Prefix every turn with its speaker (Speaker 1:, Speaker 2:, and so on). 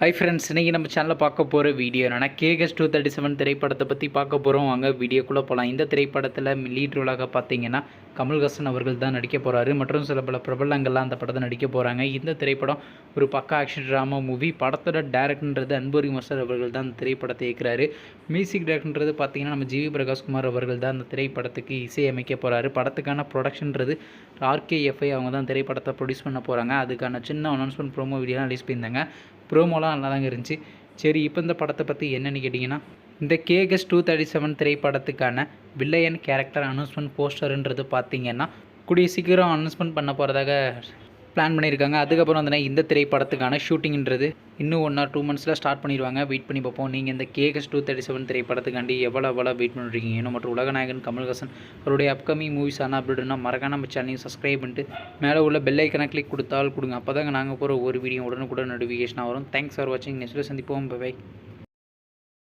Speaker 1: Hi friends இன்றைக்கி நம்ம சேனலில் பார்க்க போகிற வீடியோ என்னென்னா கேகஸ் டூ தேர்ட்டி செவன் திரைப்படத்தை பற்றி பார்க்க போகிறோம் வாங்க வீடியோக்குள்ளே போகலாம் இந்த திரைப்படத்தில் லீட் ரோலாக பார்த்தீங்கன்னா கமல்ஹாசன் அவர்கள் தான் நடிக்க போகிறாரு மற்றும் சில பல பிரபலங்கள்லாம் அந்த படத்தை நடிக்க போகிறாங்க இந்த திரைப்படம் ஒரு பக்கா ஆக்ஷன் ட்ராமா மூவி. படத்தோட டேரக்டர்ன்றது அன்புரி மஸ்டர் அவர்கள் தான் அந்த திரைப்படத்தை இயக்குறாரு. மியூசிக் டேரக்டர்ன்றது பார்த்தீங்கன்னா நம்ம ஜிவி பிரகாஷ்குமார் அவர்கள் தான் அந்த திரைப்படத்துக்கு இசையமைக்க போகிறாரு படத்துக்கான ப்ரொடக்ஷன்றது ஆர்கேஎஃப்ஐ அவங்க தான் திரைப்படத்தை ப்ரொடியூஸ் பண்ண போகிறாங்க அதுக்கான சின்ன அனௌன்ஸ்மெண்ட் ப்ரோமோ வீடியோலாம் ரிலீஸ் பண்ணியிருந்தாங்க. ப்ரோமோலாம் நல்லா தாங்க இருந்துச்சு. சரி இப்போ இந்த படத்தை பற்றி என்னென்னு கேட்டிங்கன்னா இந்த கேகஸ் டூ தேர்ட்டி செவன் திரைப்படத்துக்கான வில்லையன் கேரக்டர் அனௌன்ஸ்மெண்ட் போஸ்டர்ன்றது பார்த்தீங்கன்னா கூடிய சீக்கிரம் அனௌன்ஸ்மெண்ட் பண்ண போகிறதாக பிளான் பண்ணியிருக்காங்க. அதுக்கப்புறம் வந்து இந்த திரைப்படத்துக்கான ஷூட்டிங்ன்றது இன்னும் ஒன் ஆர் டூ மந்த்ஸில் ஸ்டார்ட் பண்ணிடுவாங்க. வெயிட் பண்ணி பார்ப்போம். நீங்கள் இந்த கேகஸ் டூ தேர்ட்டி செவன் திரைப்படத்துக்காண்டி எவ்வளோ எவ்வளோ வெயிட் பண்ணிருக்கீங்க இன்னும் மற்றும் உலகநாயகன் கமல்ஹாசன் அவருடைய அப்கமிங் மூவிஸ் ஆனால் அப்படின்னா மறக்காம நம்ம சேனலையும் சப்ஸ்கிரைப் பண்ணிட்டு மேலே உள்ள பெல் ஐக்கனை கிளிக் கொடுத்தால் கொடுங்க. அப்போ தாங்க நாங்கள் போகிற ஒரு வீடியோ உடனுக்குடன் நோட்டிஃபிகேஷனாக வரும். தேங்க்ஸ் ஃபார் வாட்சிங் நெக்ஸ்ட்டில் சந்திப்போம். பை